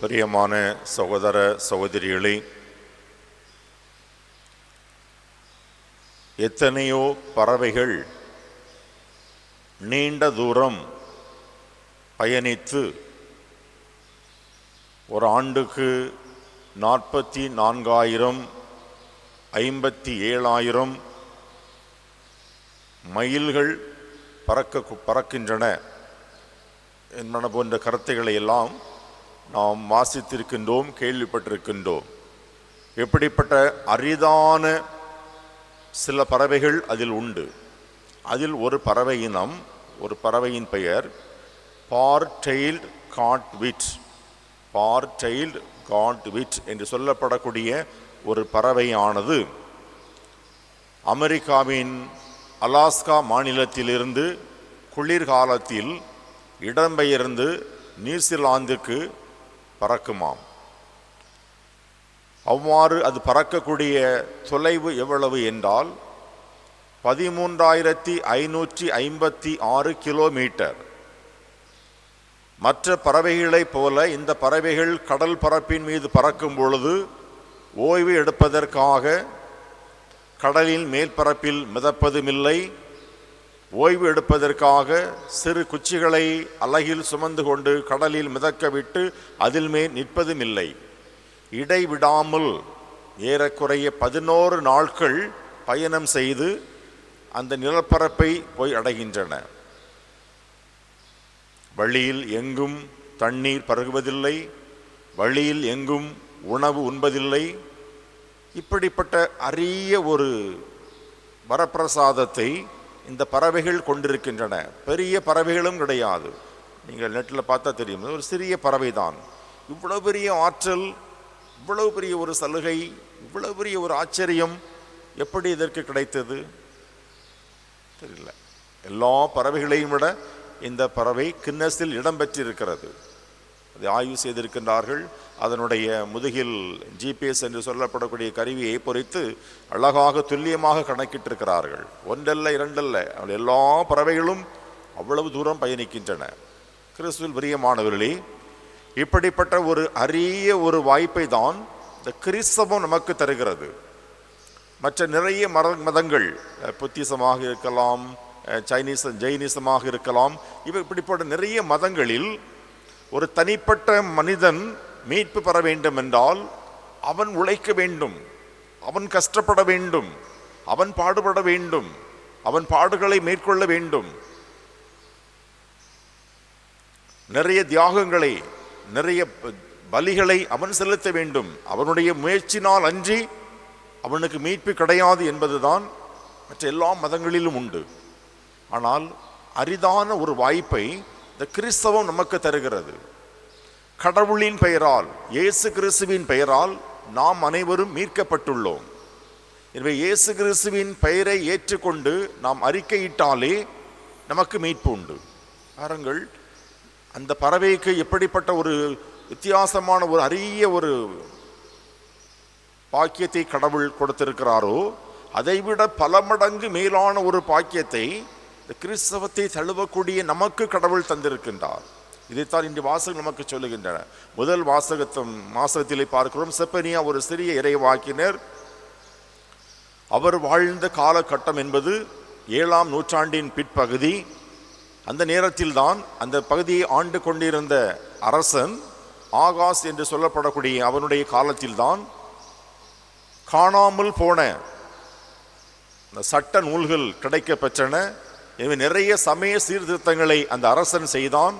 பிரியமான சகோதர சகோதரிகளே எத்தனையோ பறவைகள் நீண்ட தூரம் பயணித்து ஒரு ஆண்டுக்கு நாற்பத்தி நான்காயிரம் ஐம்பத்தி ஏழாயிரம் மைல்கள் பறக்க பறக்கின்றன என்பன போன்ற கருத்துக்களை எல்லாம் நாம் வாசித்திருக்கின்றோம் கேள்விப்பட்டிருக்கின்றோம். எப்படிப்பட்ட அரிதான சில பறவைகள் அதில் உண்டு. அதில் ஒரு பறவை இனம் ஒரு பறவையின் பெயர் பார்டெயில்ட் காட்விட். பார்டெயில்ட் காட்விட் என்று சொல்லப்படக்கூடிய ஒரு பறவையானது அமெரிக்காவின் அலாஸ்கா மாநிலத்திலிருந்து குளிர்காலத்தில் இடம்பெயர்ந்து நியூசிலாந்துக்கு பறக்குமாம். அவ்வாறு அது பறக்கக்கூடிய தொலைவு எவ்வளவு என்றால் பதிமூன்றாயிரத்தி ஐநூற்றி ஐம்பத்தி ஆறு கிலோமீட்டர். மற்ற பறவைகளைப் போல இந்த பறவைகள் கடல் பரப்பின் மீது பறக்கும் பொழுது ஓய்வு எடுப்பதற்காக கடலின் மேற்பரப்பில் மிதப்பதுமில்லை ஓய்வு எடுப்பதற்காக சிறு குச்சிகளை அலகில் சுமந்து கொண்டு கடலில் மிதக்க விட்டு அதில் மேல் நிற்பதுமில்லை இடைவிடாமல் ஏறக்குறைய பதினோரு நாட்கள் பயணம் செய்து அந்த நிலப்பரப்பை போய் அடைகின்றன. வழியில் எங்கும் தண்ணீர் பருகுவதில்லை வழியில் எங்கும் உணவு உண்பதில்லை. இப்படிப்பட்ட அரிய ஒரு வரப்பிரசாதத்தை இந்த பறவைகள் கொண்டிருக்கின்றன. பெரிய பறவைகளும் கிடையாது. நீங்கள் நெட்டில் பார்த்தா தெரியும். ஒரு சிறிய பறவை தான் பெரிய ஆற்றல் இவ்வளவு பெரிய ஒரு சலுகை இவ்வளவு பெரிய ஒரு ஆச்சரியம் எப்படி இதற்கு கிடைத்தது? தெரியல. எல்லா பறவைகளையும் விட இந்த பறவை கின்னஸில் இடம்பெற்றிருக்கிறது அதை ஆய்வு செய்திருக்கின்றார்கள். அதனுடைய முதுகில் ஜிபிஎஸ் என்று சொல்லப்படக்கூடிய கருவியை பொறித்து அழகாக துல்லியமாக கணக்கிட்டிருக்கிறார்கள். ஒன்றல்ல இரண்டல்ல எல்லா பறவைகளும் அவ்வளவு தூரம் பயணிக்கின்றன. கிறிஸ்துவில் பிரியமானவர்களே இப்படிப்பட்ட ஒரு அரிய ஒரு வாய்ப்பை தான் இந்த கிறிஸ்தவம் நமக்கு தருகிறது. மற்ற நிறைய மர மதங்கள் புத்திசமாக இருக்கலாம் சைனீஸ் ஜெயினிசமாக இருக்கலாம் இவை இப்படிப்பட்ட நிறைய மதங்களில் ஒரு தனிப்பட்ட மனிதன் மீட்பு பெற வேண்டும் என்றால் அவன் உழைக்க வேண்டும் அவன் கஷ்டப்பட வேண்டும் அவன் பாடுபட வேண்டும் அவன் பாடுகளை மேற்கொள்ள வேண்டும். நிறைய தியாகங்களை நிறைய பலிகளை அவன் செலுத்த வேண்டும். அவனுடைய முயற்சினால் அன்றி அவனுக்கு மீட்பு கிடையாது என்பதுதான் மற்ற எல்லா மதங்களிலும் உண்டு. ஆனால் அரிதான ஒரு வாய்ப்பை இந்த கிறிஸ்தவம் நமக்கு தருகிறது. கடவுளின் பெயரால் இயேசு கிறிஸ்துவின் பெயரால் நாம் அனைவரும் மீட்கப்பட்டுள்ளோம். எனவே இயேசு கிறிஸ்துவின் பெயரை ஏற்றுக்கொண்டு நாம் அறிக்கையிட்டாலே நமக்கு மீட்பு உண்டு. பாருங்கள் அந்த பறவைக்கு எப்படிப்பட்ட ஒரு வித்தியாசமான ஒரு அரிய ஒரு பாக்கியத்தை கடவுள் கொடுத்திருக்கிறாரோ அதைவிட பல மடங்கு மேலான ஒரு பாக்கியத்தை இந்த கிறிஸ்தவத்தை தழுவக்கூடிய நமக்கு கடவுள் தந்திருக்கின்றார். இதைத்தான் இன்று வாசகம் நமக்கு சொல்லுகின்றன. முதல் வாசகத்தம் வாசகத்திலே பார்க்கிறோம். செப்பனியா ஒரு சிறிய இறைவாக்கினர். அவர் வாழ்ந்த காலகட்டம் என்பது ஏழாம் நூற்றாண்டின் பிற்பகுதி. அந்த நேரத்தில்தான் அந்த பகுதியை ஆண்டு கொண்டிருந்த அரசன் ஆகாஸ் என்று சொல்லப்படக்கூடிய அவனுடைய காலத்தில்தான் காணாமல் போன இந்த சட்ட நூல்கள் கிடைக்கப்பெற்றன. எனவே நிறைய சமய சீர்திருத்தங்களை அந்த அரசன் செய்தான்.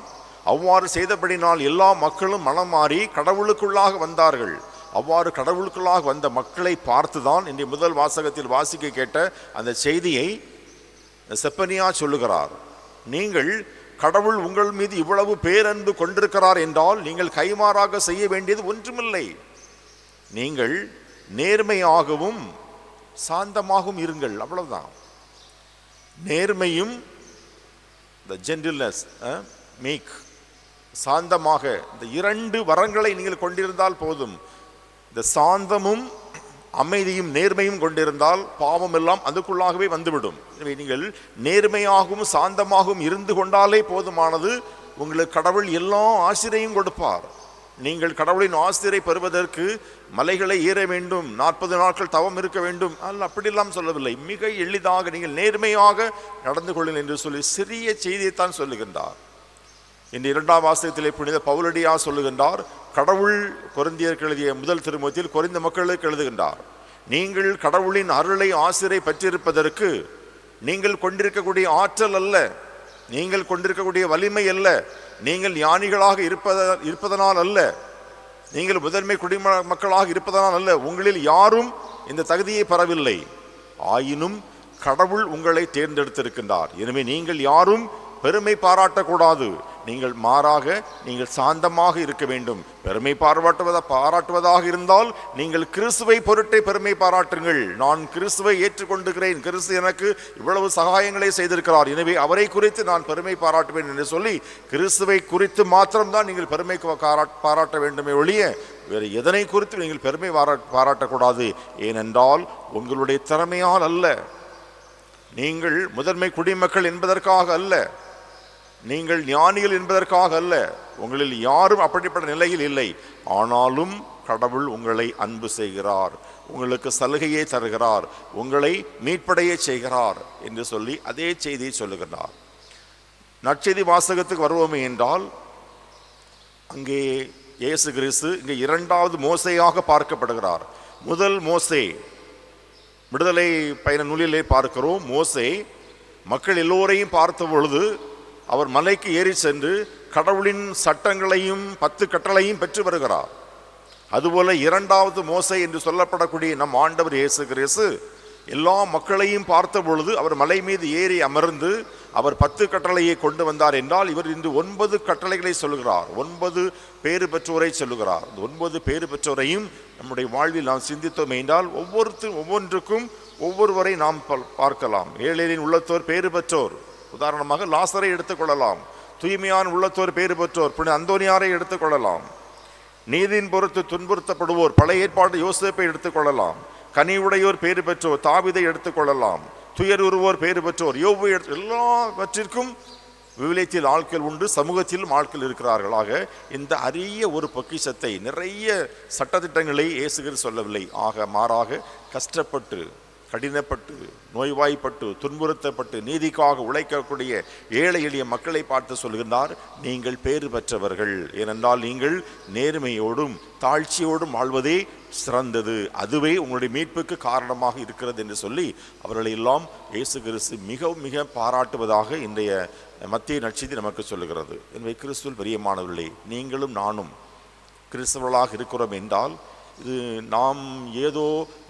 அவ்வாறு செய்தபடினால் எல்லா மக்களும் மனம் மாறி கடவுளுக்குள்ளாக வந்தார்கள். அவ்வாறு கடவுளுக்குள்ளாக வந்த மக்களை பார்த்துதான் இன்றைய முதல் வாசகத்தில் வாசிக்க கேட்ட அந்த செய்தியை செப்பனியா சொல்லுகிறார். நீங்கள் கடவுள் உங்கள் மீது இவ்வளவு பேரன்பு கொண்டிருக்கிறார் என்றால் நீங்கள் கைமாறாக செய்ய வேண்டியது ஒன்றுமில்லை. நீங்கள் நேர்மையாகவும் சாந்தமாகவும் இருங்கள். அவ்வளவுதான். நேர்மையும் இந்த ஜென்டில்னஸ் மீக் சாந்தமாக இந்த இரண்டு வரங்களை நீங்கள் கொண்டிருந்தால் போதும். இந்த சாந்தமும் அமைதியும் நேர்மையும் கொண்டிருந்தால் பாவம் எல்லாம் அதுக்குள்ளாகவே வந்துவிடும். எனவே நீங்கள் நேர்மையாகவும் சாந்தமாகவும் இருந்து கொண்டாலே போதுமானது. உங்களுக்கு கடவுள் எல்லா ஆசிரியையும் கொடுப்பார். நீங்கள் கடவுளின் ஆசிரியரை பெறுவதற்கு மலைகளை ஏற வேண்டும் நாற்பது நாட்கள் தவம் இருக்க வேண்டும். அல்ல அப்படியெல்லாம் சொல்லவில்லை. மிக எளிதாக நீங்கள் நேர்மையாக நடந்து கொள்ளுங்கள் என்று சொல்லி சிறிய செய்தியைத்தான் சொல்லுகின்றார். இந்த இரண்டாம் வாசகத்திலே புனித பவுலடியா சொல்லுகின்றார் கடவுள் கொரிந்தியருக்கு எழுதிய முதல் திருமத்தில் குறைந்த மக்களுக்கு எழுதுகின்றார் நீங்கள் கடவுளின் அருளை ஆசிரை பெற்றிருப்பதற்கு நீங்கள் கொண்டிருக்கக்கூடிய ஆற்றல் அல்ல நீங்கள் கொண்டிருக்கக்கூடிய வலிமை அல்ல நீங்கள் ஞானிகளாக இருப்பத இருப்பதனால் அல்ல. நீங்கள் முதன்மை குடிம மக்களாக இருப்பதனால் அல்ல. உங்களில் யாரும் இந்த தகுதியை பெறவில்லை. ஆயினும் கடவுள் உங்களை தேர்ந்தெடுத்திருக்கின்றார். எனவே நீங்கள் யாரும் பெருமை பாராட்டக்கூடாது. நீங்கள் மாறாக நீங்கள் சாந்தமாக இருக்க வேண்டும். பெருமை பாராட்டுவதா பாராட்டுவதாக இருந்தால் நீங்கள் கிறிஸ்துவை பொருட்டை பெருமை பாராட்டுங்கள். நான் கிறிஸ்துவை ஏற்றுக்கொண்டுகிறேன். கிறிஸ்து எனக்கு இவ்வளவு சகாயங்களை செய்திருக்கிறார். எனவே அவரை குறித்து நான் பெருமை பாராட்டுவேன் என்று சொல்லி கிறிஸ்துவை குறித்து மாத்திரம்தான் நீங்கள் பெருமை பாராட்- பாராட்ட வேண்டுமே ஒழிய வேறு எதனை குறித்து நீங்கள் பெருமை பாராட்டக்கூடாது. ஏனென்றால் உங்களுடைய திறமையால் அல்ல. நீங்கள் முதன்மை குடிமக்கள் என்பதற்காக அல்ல. நீங்கள் ஞானிகள் என்பதற்காக அல்ல உங்களில் யாரும் அப்படிப்பட்ட நிலையில் இல்லை. ஆனாலும் கடவுள் உங்களை அன்பு செய்கிறார் உங்களுக்கு சலுகையை தருகிறார் உங்களை மீட்படைய செய்கிறார் என்று சொல்லி அதே செய்தியை சொல்லுகிறார் நற்செய்தி வாசகத்துக்கு வருவோமே என்றால் அங்கே இயேசு கிறிஸ்து இங்கே இரண்டாவது மோசையாக பார்க்கப்படுகிறார். முதல் மோசே விடுதலை பயண நூலிலே பார்க்கிறோம். மோசே மக்கள் எல்லோரையும் பார்த்த பொழுது அவர் மலைக்கு ஏறி சென்று கடவுளின் சட்டங்களையும் பத்து கட்டளையும் பெற்று வருகிறார். அதுபோல இரண்டாவது மோசை என்று சொல்லப்படக்கூடிய நம் ஆண்டவர் இயேசு கிரேசு எல்லா மக்களையும் பார்த்த பொழுது அவர் மலை மீது ஏறி அமர்ந்து அவர் பத்து கட்டளையை கொண்டு வந்தார் என்றால் இவர் இன்று ஒன்பது கட்டளைகளை சொல்லுகிறார் ஒன்பது பேறு பெற்றோரை சொல்லுகிறார் ஒன்பது பேறு பெற்றோரையும் நம்முடைய வாழ்வில் நாம் சிந்தித்தோம் என்றால் ஒவ்வொருத்தரும் ஒவ்வொன்றுக்கும் ஒவ்வொருவரை நாம் பல்- பார்க்கலாம். ஏழையின் உள்ளத்தோர் பேறு பெற்றோர். உதாரணமாக லாசரை எடுத்துக்கொள்ளலாம். தூய்மையான உள்ளத்தோர் பேறு பெற்றோர் புனித அந்தோனியாரை எடுத்துக்கொள்ளலாம். நீதியின் பொறுத்து துன்புறுத்தப்படுவோர் பழைய ஏற்பாடு யோசிப்பை எடுத்துக்கொள்ளலாம். கனிவுடையோர் பேறு பெற்றோர் தாவிதை எடுத்துக்கொள்ளலாம். துயர் உருவோர் பேறு பெற்றோர் யோபு எடுத்து எல்லாவற்றிற்கும் விவிலியத்தில் ஆட்கள் உண்டு சமூகத்திலும் ஆட்கள் இருக்கிறார்கள் ஆக இந்த அரிய ஒரு பொக்கிஷத்தை நிறைய சட்டத்திட்டங்களை இயேசுகிற சொல்லவில்லை. ஆக மாறாக கஷ்டப்பட்டு கடினப்பட்டு நோய்வாய்ப்பட்டு துன்புறுத்தப்பட்டு நீதிக்காக உழைக்கக்கூடிய ஏழை எளிய மக்களை பார்த்து சொல்கின்றார் நீங்கள் பேறு பெற்றவர்கள். ஏனென்றால் நீங்கள் நேர்மையோடும் தாழ்ச்சியோடும் வாழ்வதே சிறந்தது. அதுவே உங்களுடைய மீட்புக்கு காரணமாக இருக்கிறது என்று சொல்லி அவர்களை எல்லாம் இயேசு கிறிஸ்து மிகவும் மிக பாராட்டுவதாக இன்றைய மத்திய நட்சதி நமக்கு சொல்லுகிறது. எனவே கிறிஸ்துவல் பெரியமானவர்களே நீங்களும் நானும் கிறிஸ்தவர்களாக இருக்கிறோம் என்றால் இது நாம் ஏதோ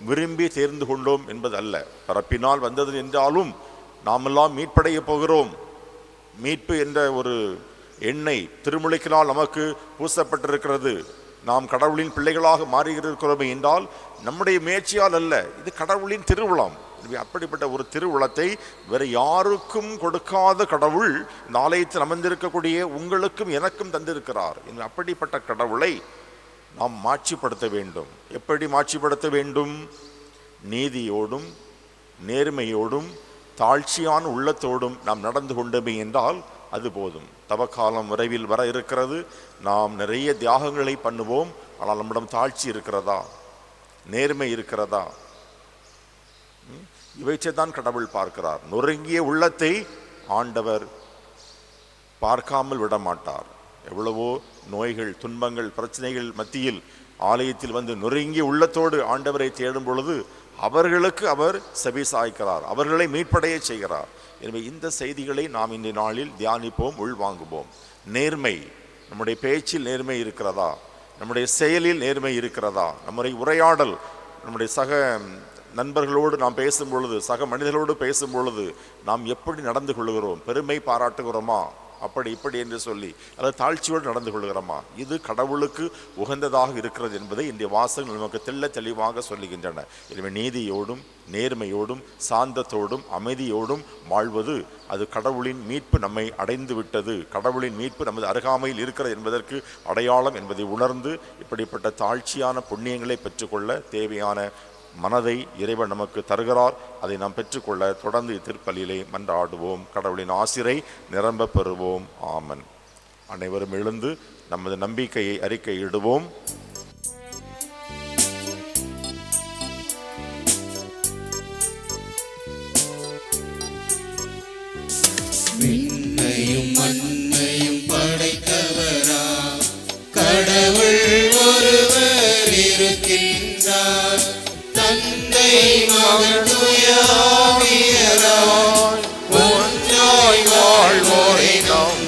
விரும்பி தேர்ந்து கொண்டோம் என்பதல்ல. பரப்பினால் வந்தது என்றாலும் நாமெல்லாம் மீட்படைய போகிறோம். மீட்பு என்ற ஒரு எண்ணெய் திருமுழுக்கினால் நமக்கு பூசப்பட்டிருக்கிறது. நாம் கடவுளின் பிள்ளைகளாக மாறியிருக்கிறோமே என்றால் நம்முடைய முயற்சியால் அல்ல இது கடவுளின் திருவிழாம் அப்படிப்பட்ட ஒரு திருவிழத்தை வேறு யாருக்கும் கொடுக்காத கடவுள் இந்த ஆலயத்தில் அமர்ந்திருக்கக்கூடிய உங்களுக்கும் எனக்கும் தந்திருக்கிறார். அப்படிப்பட்ட கடவுளை நாம் மாட்சிப்படுத்த வேண்டும். எப்படி மாட்சிப்படுத்த வேண்டும்? நீதியோடும் நேர்மையோடும் தாழ்ச்சியான உள்ளத்தோடும் நாம் நடந்து கொண்டோமே என்றால் அது போதும். தவக்காலம் விரைவில் வர இருக்கிறது. நாம் நிறைய தியாகங்களை பண்ணுவோம். ஆனால் நம்மிடம் தாழ்ச்சி இருக்கிறதா? நேர்மை இருக்கிறதா? ம்? தான் கடவுள் பார்க்கிறார். நொறுங்கிய உள்ளத்தை ஆண்டவர் பார்க்காமல் விட மாட்டார் எவ்வளவோ நோய்கள் துன்பங்கள் பிரச்சனைகள் மத்தியில் ஆலயத்தில் வந்து நொறுங்கி உள்ளத்தோடு ஆண்டவரை தேடும் பொழுது அவர்களுக்கு அவர் செவி சாய்க்கிறார் அவர்களை மீட்படைய செய்கிறார். எனவே இந்த செய்திகளை நாம் இந்த நாளில் தியானிப்போம் உள்வாங்குவோம். நேர்மை. நம்முடைய பேச்சில் நேர்மை இருக்கிறதா? நம்முடைய செயலில் நேர்மை இருக்கிறதா? நம்முடைய உரையாடல் நம்முடைய சக நண்பர்களோடு நாம் பேசும் பொழுது சக மனிதர்களோடு பேசும் பொழுது நாம் எப்படி நடந்து கொள்கிறோம்? பெருமை பாராட்டுகிறோமா? அப்படி இப்படி என்று சொல்லி அதாவது தாழ்ச்சியோடு நடந்து கொள்கிறோமா? இது கடவுளுக்கு உகந்ததாக இருக்கிறது என்பதை இன்றைய வாசகங்கள் நமக்கு தெல்ல தெளிவாக சொல்லுகின்றன. எனவே நீதியோடும் நேர்மையோடும் சாந்தத்தோடும் அமைதியோடும் வாழ்வது அது கடவுளின் மீட்பு நம்மை அடைந்து விட்டது. கடவுளின் மீட்பு நமது அருகாமையில் இருக்கிறது என்பதற்கு அடையாளம் என்பதை உணர்ந்து இப்படிப்பட்ட தாழ்ச்சியான புண்ணியங்களை பெற்றுக்கொள்ள தேவையான மனதை இறைவன் நமக்கு தருகிறார். அதை நாம் பெற்றுக்கொள்ள தொடர்ந்து திருப்பலியிலே மன்றாடுவோம். கடவுளின் ஆசிரை நிரம்ப பெறுவோம். ஆமன். அனைவரும் எழுந்து நமது நம்பிக்கையை அறிக்கையிடுவோம். விண்ணையும் மண்ணையும் படைத்தவரா? கடவுள் ஒருவர் இருக்கின்றார். வாழ்வோரை நாம்